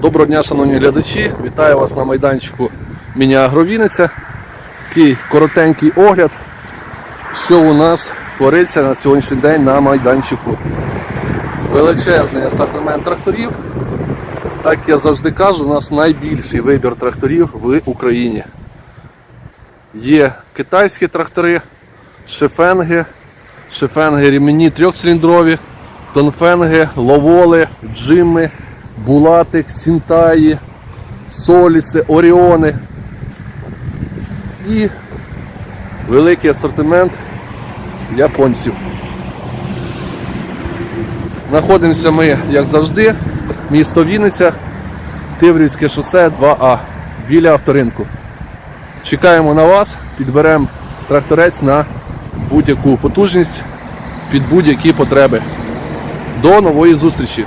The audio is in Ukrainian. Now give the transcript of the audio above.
Доброго дня, шановні глядачі! Вітаю вас на майданчику Міні-Агровіниця. Такий коротенький огляд, що у нас твориться на сьогоднішній день на майданчику. Величезний асортимент тракторів. Так я завжди кажу, у нас найбільший вибір тракторів в Україні. Є китайські трактори, шефенги, шефенги рівні трьохциліндрові, тонфенги, ловоли, джими, булати, сінтаї, соліси, оріони. І великий асортимент японців. Знаходимося ми, як завжди, місто Вінниця, Тиврівське шосе 2А біля авторинку. Чекаємо на вас, підберемо тракторець на будь-яку потужність під будь-які потреби. До нової зустрічі!